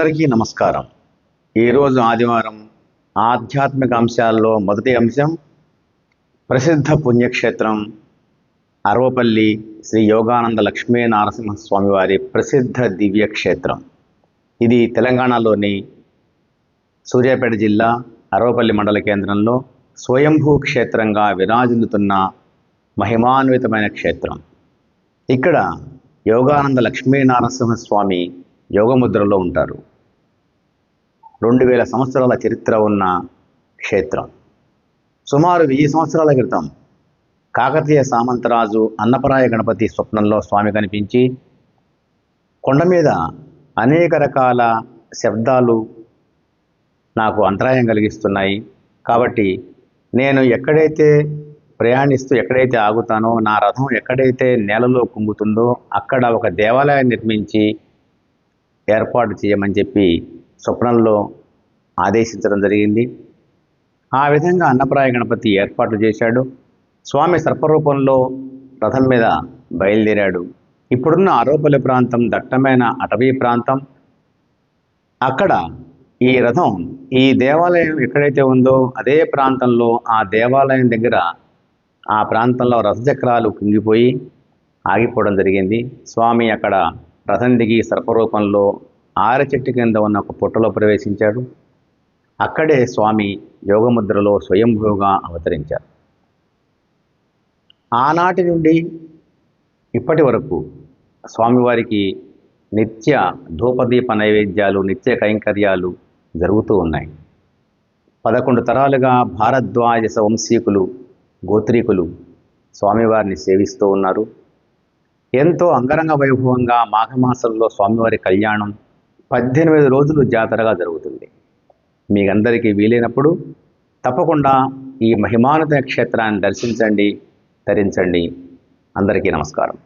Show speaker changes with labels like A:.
A: అందరికీ నమస్కారం. ఈరోజు ఆదివారం ఆధ్యాత్మిక అంశాల్లో మొదటి అంశం ప్రసిద్ధ పుణ్యక్షేత్రం అరవపల్లి శ్రీ యోగానంద లక్ష్మీ నారసింహస్వామి వారి ప్రసిద్ధ దివ్యక్షేత్రం. ఇది తెలంగాణలోని సూర్యాపేట జిల్లా అరవపల్లి మండల కేంద్రంలో స్వయంభూ క్షేత్రంగా విరాజిల్లుతున్న మహిమాన్వితమైన క్షేత్రం. ఇక్కడ యోగానంద లక్ష్మీనారసింహస్వామి యోగముద్రలో ఉంటారు. రెండు వేల సంవత్సరాల చరిత్ర ఉన్న క్షేత్రం. సుమారు వెయ్యి సంవత్సరాల క్రితం కాకతీయ సామంతరాజు అన్నపరాయ గణపతి స్వప్నంలో స్వామి కనిపించి కొండ మీద అనేక రకాల శబ్దాలు నాకు అంతరాయం కలిగిస్తున్నాయి. కాబట్టి నేను ఎక్కడైతే ప్రయాణిస్తూ ఎక్కడైతే ఆగుతానో నా రథం ఎక్కడైతే నేలలో కుంగుతుందో అక్కడ ఒక దేవాలయం నిర్మించి ఏర్పాటు చేయమని చెప్పి స్వప్నంలో ఆదేశించడం జరిగింది. ఆ విధంగా అన్నప్రాయ గణపతి ఏర్పాట్లు చేశాడు. స్వామి సర్పరూపంలో రథం మీద బయలుదేరాడు. ఇప్పుడున్న ఆరోపల్లి ప్రాంతం దట్టమైన అటవీ ప్రాంతం. అక్కడ ఈ రథం ఈ దేవాలయం ఎక్కడైతే ఉందో అదే ప్రాంతంలో ఆ దేవాలయం దగ్గర ఆ ప్రాంతంలో రథచక్రాలు కుంగిపోయి ఆగిపోవడం జరిగింది. స్వామి అక్కడ రథం దిగి సర్పరూపంలో ఆర చెట్టు కింద ఉన్న ఒక పుట్టలో ప్రవేశించాడు. అక్కడే స్వామి యోగముద్రలో స్వయంభూగా అవతరించారు. ఆనాటి నుండి ఇప్పటి వరకు స్వామివారికి నిత్య ధూపదీప నైవేద్యాలు నిత్య కైంకర్యాలు జరుగుతూ ఉన్నాయి. పదకొండు తరాలుగా భారద్వాజ వంశీకులు గోత్రీకులు స్వామివారిని సేవిస్తూ ఉన్నారు. ఎంతో అంగరంగ వైభవంగా మాఘమాసంలో స్వామివారి కళ్యాణం పద్దెనిమిది రోజులు జాతరగా జరుగుతుంది. మీకందరికీ వీలైనప్పుడు తప్పకుండా ఈ మహిమానుత క్షేత్రాన్ని దర్శించండి తరించండి అందరికీ నమస్కారం.